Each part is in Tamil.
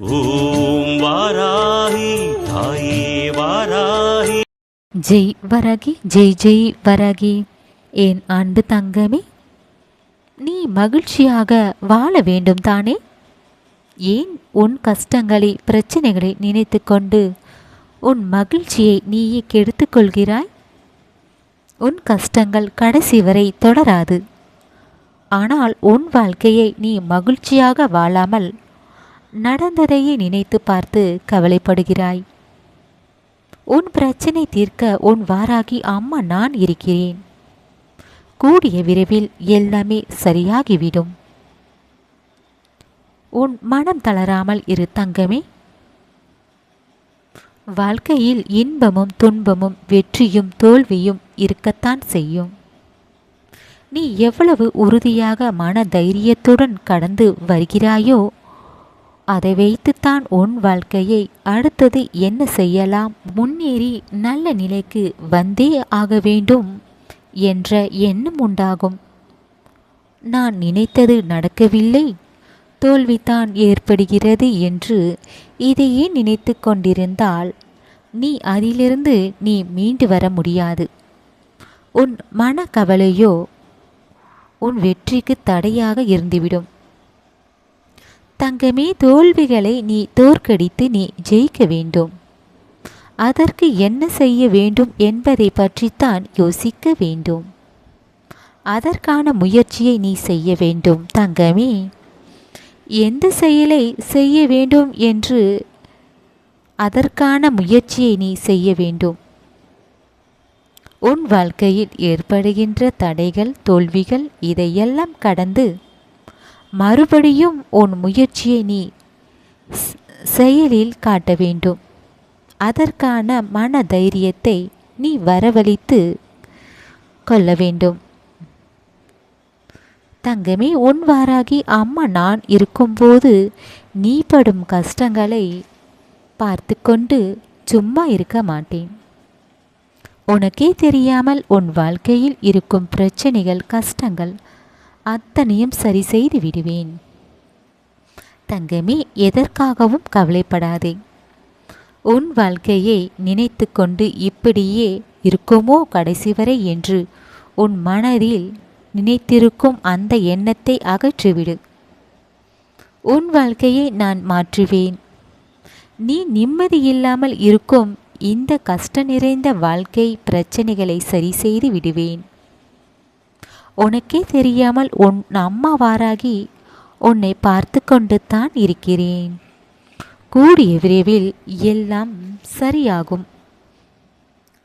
ஓம் வாராகி தாயே வாராகி ஜெய் வரகி ஜெய் ஜெய் வரகி என் அன்பு தங்கமே நீ மகிழ்ச்சியாக வாழ வேண்டும் தானே ஏன் உன் கஷ்டங்களை பிரச்சனைகளை நினைத்து கொண்டு உன் மகிழ்ச்சியை நீயே கெடுத்துக் கொள்கிறாய் உன் கஷ்டங்கள் கடைசி வரை தொடராது ஆனால் உன் வாழ்க்கையை நீ மகிழ்ச்சியாக வாழாமல் நடந்ததையே நினைத்து பார்த்து கவலைப்படுகிறாய். உன் பிரச்சனை தீர்க்க உன் வாராகி அம்மா நான் இருக்கிறேன். கூடிய விரைவில் எல்லாமே சரியாகிவிடும். உன் மனம் தளராமல் இரு தங்கமே. வாழ்க்கையில் இன்பமும் துன்பமும் வெற்றியும் தோல்வியும் இருக்கத்தான் செய்யும். நீ எவ்வளவு உறுதியாக மன தைரியத்துடன் கடந்து வருகிறாயோ அதை வைத்துத்தான் உன் வாழ்க்கையை அடுத்தது என்ன செய்யலாம்? முன்னேறி நல்ல நிலைக்கு வந்தே ஆக வேண்டும் என்ற எண்ணம் உண்டாகும். நான் நினைத்தது நடக்கவில்லை. தோல்விதான் ஏற்படுகிறது என்று இதையே நினைத்து கொண்டிருந்தால் நீ அதிலிருந்து நீ மீண்டு வர முடியாது. உன் மனக்கவலையோ உன் வெற்றிக்கு தடையாக இருந்துவிடும். தங்கமே தோல்விகளை நீ தோற்கடித்து நீ ஜெயிக்க வேண்டும். அதற்கு என்ன செய்ய வேண்டும் என்பதை பற்றித்தான் யோசிக்க வேண்டும். அதற்கான முயற்சியை நீ செய்ய வேண்டும். தங்கமே எந்த செயலை செய்ய வேண்டும் என்று அதற்கான முயற்சியை நீ செய்ய வேண்டும். உன் வாழ்க்கையில் ஏற்படுகின்ற தடைகள் தோல்விகள் இதையெல்லாம் கடந்து மறுபடியும் உன் முயற்சியை நீ செயலில் காட்ட வேண்டும். அதற்கான மன தைரியத்தை நீ வரவழைத்து கொள்ள வேண்டும். தங்கமே உன் வாராகி அம்மா நான் இருக்கும்போது நீ படும் கஷ்டங்களை பார்த்து கொண்டு சும்மா இருக்க மாட்டேன். உனக்கே தெரியாமல் உன் வாழ்க்கையில் இருக்கும் பிரச்சனைகள் கஷ்டங்கள் அத்தனையும் சரி செய்து விடுவேன். தங்கமே எதற்காகவும் கவலைப்படாதே. உன் வாழ்க்கையை நினைத்து கொண்டு இப்படியே இருக்குமோ கடைசி வரை என்று உன் மனதில் நினைத்திருக்கும் அந்த எண்ணத்தை அகற்றிவிடு. உன் வாழ்க்கையை நான் மாற்றுவேன். நீ நிம்மதி இல்லாமல் இருக்கும் இந்த கஷ்ட நிறைந்த வாழ்க்கை பிரச்சனைகளை சரி செய்து விடுவேன். உனக்கே தெரியாமல் உன் அம்மாவாராகி உன்னை பார்த்து கொண்டு தான் இருக்கிறேன். கூடிய விரைவில் எல்லாம் சரியாகும்.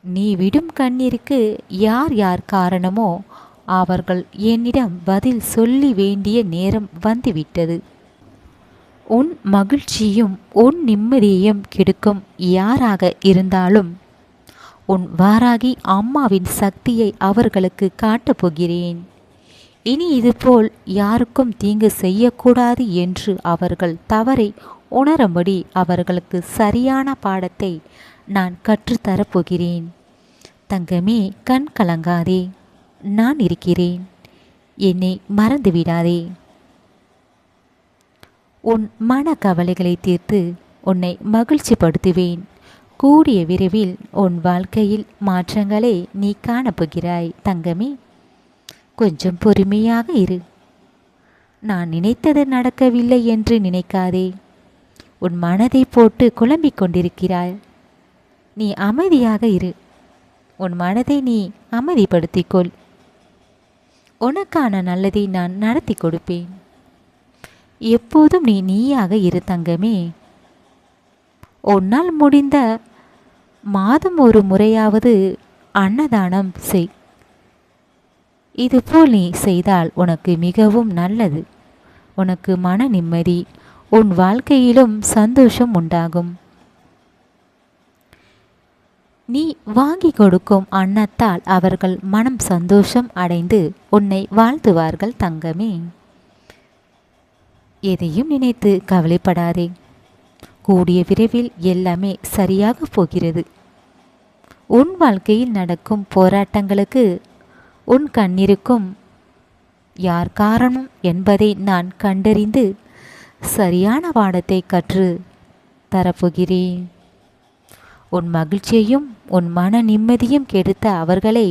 நீ விடும் கண்ணீருக்கு யார் யார் காரணமோ அவர்கள் என்னிடம் பதில் சொல்லி வேண்டிய நேரம் வந்துவிட்டது. உன் மகிழ்ச்சியும் உன் நிம்மதியையும் கெடுக்கும் யாராக இருந்தாலும் உன் வாராகி அம்மாவின் சக்தியை அவர்களுக்கு காட்டப் போகிறேன். இனி இதுபோல் யாருக்கும் தீங்கு செய்யக்கூடாது என்று அவர்கள் தவறை உணரும்படி அவர்களுக்கு சரியான பாடத்தை நான் கற்றுத்தரப் போகிறேன் தங்கமே கண் கலங்காதே. நான் இருக்கிறேன். என்னை மறந்துவிடாதே. உன் மன கவலைகளை தீர்த்து உன்னை மகிழ்ச்சிப்படுத்துவேன். கூடிய விரைவில் உன் வாழ்க்கையில் மாற்றங்களை நீ காணப்போகிறாய் தங்கமே. கொஞ்சம் பொறுமையாக இரு. நான் நினைத்தது நடக்கவில்லை என்று நினைக்காதே. உன் மனதை போட்டு குழம்பிக் கொண்டிருக்கிறாய். நீ அமைதியாக இரு. உன் மனதை நீ அமைதிப்படுத்திக்கொள். உனக்கான நல்லதை நான் நடத்தி கொடுப்பேன். எப்போதும் நீ நீயாக இரு தங்கமே. உன்னால் முடிந்த மாதம் ஒரு முறையாவது அன்னதானம் செய். இதுபோல் நீ செய்தால் உனக்கு மிகவும் நல்லது. உனக்கு மன நிம்மதி உன் வாழ்க்கையிலும் சந்தோஷம் உண்டாகும். நீ வாங்கி கொடுக்கும் அன்னத்தால் அவர்கள் மனம் சந்தோஷம் அடைந்து உன்னை வாழ்த்துவார்கள் தங்கமே. எதையும் நினைத்து கவலைப்படாதே. கூடிய விரைவில் எல்லாமே சரியாக போகிறது. உன் வாழ்க்கையில் நடக்கும் போராட்டங்களுக்கு உன் கண்ணிருக்கும் யார் காரணம் என்பதை நான் கண்டறிந்து சரியான பாடத்தை கற்று தரப்போகிறேன். உன் மகிழ்ச்சியையும் உன் மன நிம்மதியும் கெடுத்த அவர்களை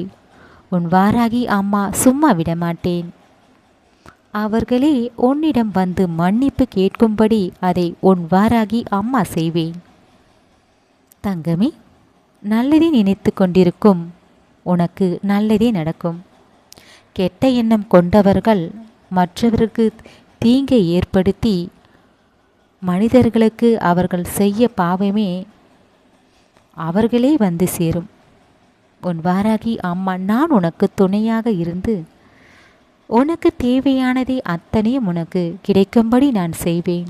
உன் வாராகி அம்மா சும்மா விட மாட்டேன் அவர்களே உன்னிடம் வந்து மன்னிப்பு கேட்கும்படி அதை உன் வாராகி அம்மா செய்வேன். தங்கமே நல்லதே நினைத்து கொண்டிருக்கும் உனக்கு நல்லதே நடக்கும். கெட்ட எண்ணம் கொண்டவர்கள் மற்றவருக்கு தீங்கை ஏற்படுத்தி மனிதர்களுக்கு அவர்கள் செய்ய பாவமே அவர்களே வந்து சேரும். உன் வாராகி அம்மா நான் உனக்கு துணையாக இருந்து உனக்கு தேவையானதை அத்தனையும் உனக்கு கிடைக்கும்படி நான் செய்வேன்.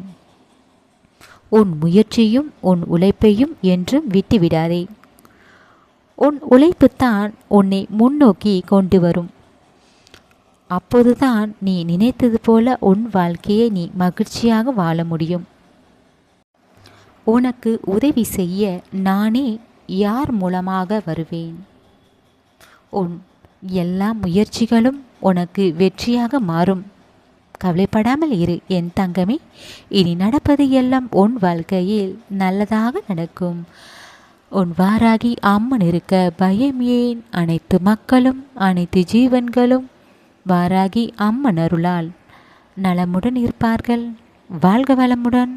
உன் முயற்சியும் உன் உழைப்பையும் என்றும் விட்டுவிடாதே. உன் உழைப்புத்தான் உன்னை முன்னோக்கி கொண்டு வரும். அப்போதுதான் நீ நினைத்தது போல உன் வாழ்க்கையை நீ மகிழ்ச்சியாக வாழ முடியும். உனக்கு உதவி செய்ய நானே யார் மூலமாக வருவேன்? உன் எல்லா முயற்சிகளும் உனக்கு வெற்றியாக மாறும். கவலைப்படாமல் இரு என் தங்கமே. இனி நடப்பது எல்லாம் உன் வாழ்க்கையில் நல்லதாக நடக்கும். உன் வாராகி அம்மன் இருக்க பயம் ஏன்? அனைத்து மக்களும் அனைத்து ஜீவன்களும் வாராகி அம்மன் அருளால் நலமுடன் இருப்பார்கள். வாழ்க வளமுடன்.